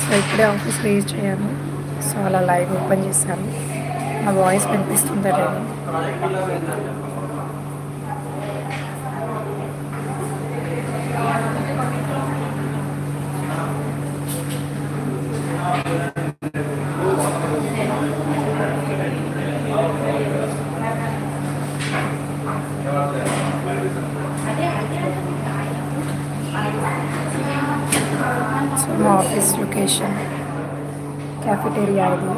So ఇప్పుడే office reach అయ్యాను so అలా లైవ్ ఓపెన్ చేశాను. నా వాయిస్ వినిపిస్తుందా లేదు. సో మా ఆఫీస్ లొకేషన్ క్యాఫెటేరియా ఇది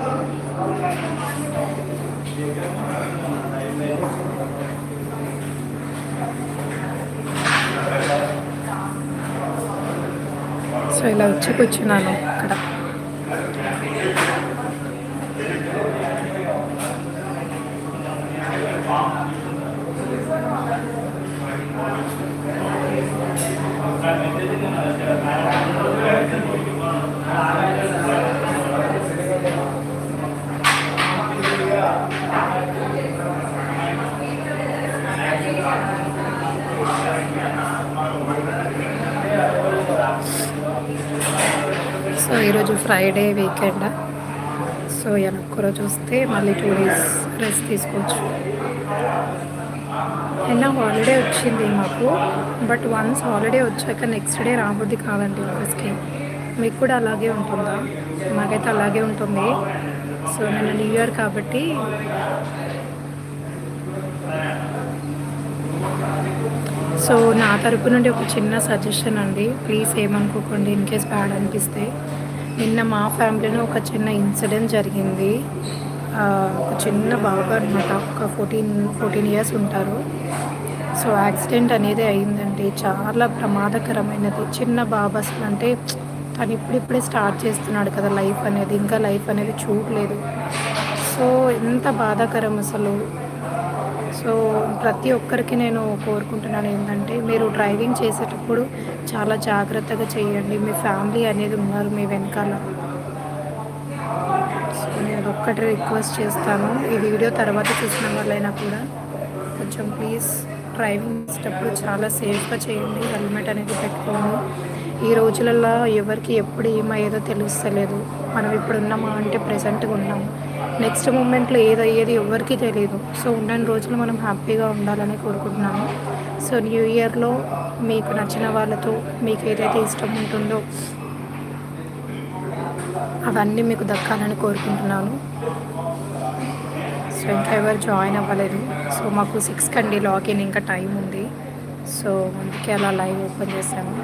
సో ఇలా వచ్చి కూర్చున్నాను ఇక్కడ సో ఈరోజు ఫ్రైడే వీకెండ్ సో వెనక్కి వస్తే మళ్ళీ టూ డేస్ రెస్ట్ తీసుకోవచ్చు. నిన్న హాలిడే వచ్చింది మాకు బట్ వన్స్ హాలిడే వచ్చాక నెక్స్ట్ డే రాబుద్ది కాదండి ఆఫీస్కి మీకు కూడా అలాగే ఉంటుందా? మాకైతే అలాగే ఉంటుంది. సో నేను న్యూ ఇయర్ కాబట్టి సో నా తరపు నుండి ఒక చిన్న సజెషన్ అండి. ప్లీజ్ ఏమనుకోకండి ఇన్ కేస్ బ్యాడ్ అనిపిస్తే. నిన్న మా ఫ్యామిలీలో ఒక చిన్న ఇన్సిడెంట్ జరిగింది. ఒక చిన్న బాబు అనమాట ఒక ఫోర్టీన్ ఫోర్టీన్ ఇయర్స్ ఉంటారు. సో యాక్సిడెంట్ అనేది అయిందండి. చాలా ప్రమాదకరమైనది. చిన్న బాబు అసలు అంటే తను ఇప్పుడిప్పుడే స్టార్ట్ చేస్తున్నాడు కదా లైఫ్ అనేది. ఇంకా లైఫ్ అనేది చూడలేదు. సో ఎంత బాధాకరం అసలు. సో ప్రతి ఒక్కరికి నేను కోరుకుంటున్నాను ఏంటంటే మీరు డ్రైవింగ్ చేసే చేసేటప్పుడు చాలా జాగ్రత్తగా చేయండి. మీ ఫ్యామిలీ అనేది ఉన్నారు మీ వెనకాల. సో నేను ఒక్కటి రిక్వెస్ట్ చేస్తాను. ఈ వీడియో తర్వాత చూసిన వాళ్ళైనా కూడా కొంచెం ప్లీజ్ డ్రైవింగ్ చేసేటప్పుడు చాలా సేఫ్గా చేయండి. హెల్మెట్ అనేది పెట్టుకోండి. ఈ రోజులలో ఎవరికి ఎప్పుడు ఏమయ్యేదో తెలుస్తలేదు. మనం ఇప్పుడు ఉన్నామా అంటే ప్రజెంట్గా ఉన్నాము నెక్స్ట్ మూమెంట్లో ఏదయ్యేది ఎవరికి తెలియదు సో ఉన్న రోజులు మనం హ్యాపీగా ఉండాలని కోరుకుంటున్నాము. సో న్యూ ఇయర్లో మీకు నచ్చిన వాళ్ళతో మీకు ఏదైతే ఇష్టం ఉంటుందో అవన్నీ మీకు దక్కాలని కోరుకుంటున్నాను. సో ఇంకా ఎవరు జాయిన్ అవ్వలేదు. సో మాకు సిక్స్ కండి లాగిన్ ఇంకా టైం ఉంది. సో అందుకే అలా లైవ్ ఓపెన్ చేశాము.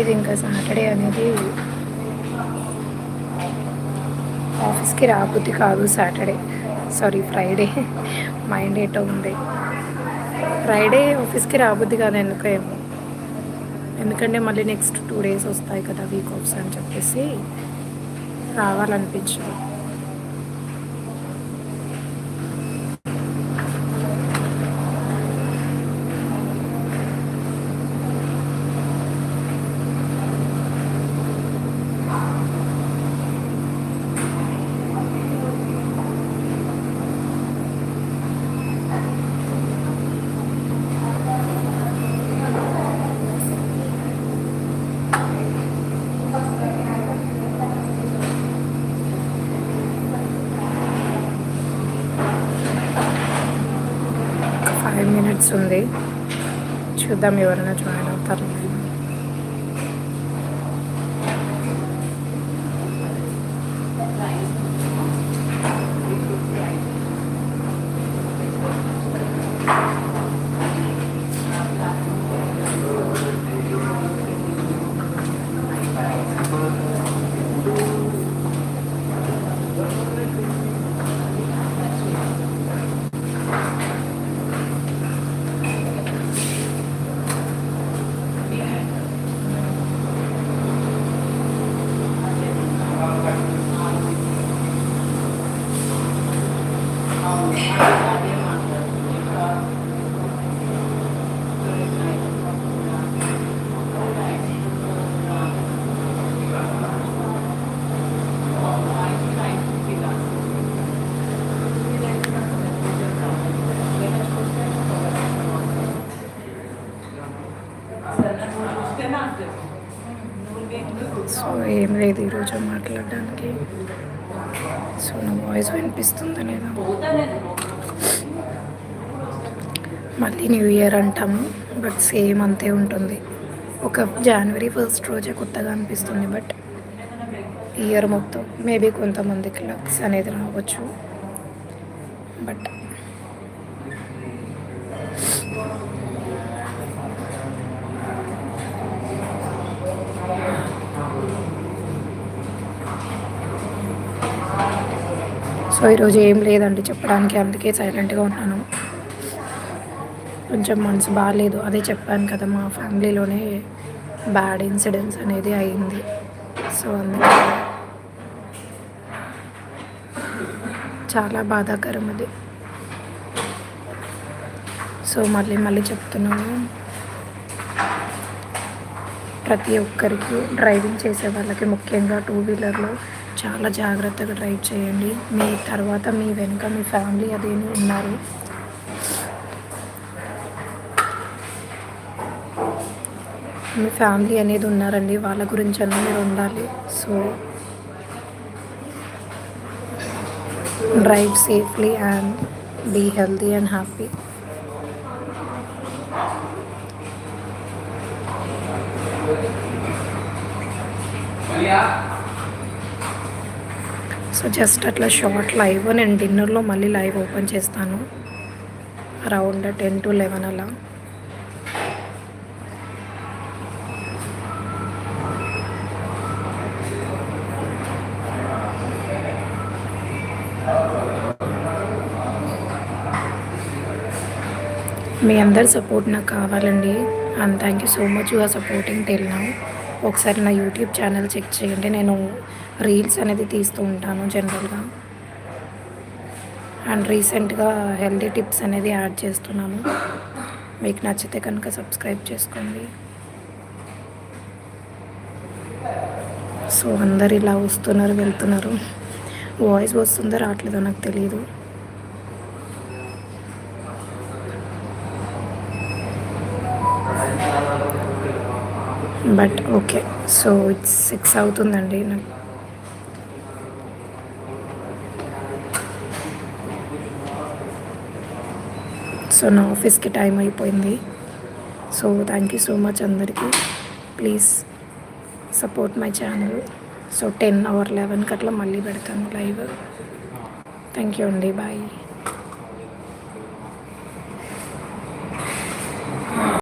సో లేదు ఇంకా సాటర్డే అనేది ఆఫీస్కి రాబుద్ది కాదు సాటర్డే. Sorry Friday. మైండ్ ఏటో ఉంది. ఫ్రైడే ఆఫీస్కి రాబుద్ది కాదు ఎందుకో ఏమో. ఎందుకంటే మళ్ళీ నెక్స్ట్ టూ డేస్ వస్తాయి కదా వీక్ ఆఫ్స్ అని చెప్పేసి రావాలనిపించదు. కిడ్స్ ఉంది చూద్దాం ఎవరైనా జాయిన్ అవుతారు. Thank సో ఏం లేదు ఈరోజు మాట్లాడడానికి సో నా వాయిస్ వినిపిస్తుందా లేదా? మళ్ళీ న్యూ ఇయర్ అంటాము బట్ సేమ్ అంతే ఉంటుంది. ఒక జనవరి ఫస్ట్ రోజే కొత్తగా అనిపిస్తుంది బట్ ఇయర్ మొత్తం మేబీ కొంతమందికి లక్స్ అనేది రావచ్చు. బట్ సో ఈరోజు ఏం లేదండి చెప్పడానికి అందుకే సైలెంట్గా ఉన్నాను. కొంచెం మనసు బాగాలేదు అదే చెప్పాను కదా మా ఫ్యామిలీలోనే బ్యాడ్ ఇన్సిడెంట్స్ అనేది అయింది. సో అందుకే చాలా బాధాకరం అది. సో మళ్ళీ మళ్ళీ చెప్తున్నాను. ప్రతి ఒక్కరికి డ్రైవింగ్ చేసే వాళ్ళకి ముఖ్యంగా టూ వీలర్లో చాలా జాగ్రత్తగా డ్రైవ్ చేయండి. మీ తర్వాత మీ వెనుక మీ ఫ్యామిలీ అది ఉన్నారు. మీ ఫ్యామిలీ అనేది ఉన్నారండి. వాళ్ళ గురించి అన్నీ మీరు ఉండాలి. So drive safely and be healthy and happy. So just అట్లా షార్ట్ లైవ్ నేను డిన్నర్లో మళ్ళీ లైవ్ ఓపెన్ చేస్తాను. అరౌండ్ టెన్ టు లెవెన్ అలా. మీ అందరి సపోర్ట్ నాకు కావాలండి. And thank you so much your supporting tell నా. ఒకసారి నా యూట్యూబ్ ఛానల్ చెక్ చేయండి. నేను రీల్స్ అనేది తీస్తూ ఉంటాను జనరల్గా. అండ్ రీసెంట్గా హెల్దీ టిప్స్ అనేది యాడ్ చేస్తున్నాను. మీకు నచ్చితే కనుక సబ్స్క్రైబ్ చేసుకోండి. సో అందరు ఇలా వస్తున్నారు వెళ్తున్నారు. వాయిస్ వస్తుందో రావట్లేదో నాకు తెలియదు but okay. So it's six అవుతుందండి నాకు. సో నా ఆఫీస్కి టైం అయిపోయింది. So thank you so much అందరికీ. Please support my channel. So ten hour లెవెన్కి అట్లా మళ్ళీ పెడతాను లైవ్. థ్యాంక్ యూ అండి. బాయ్.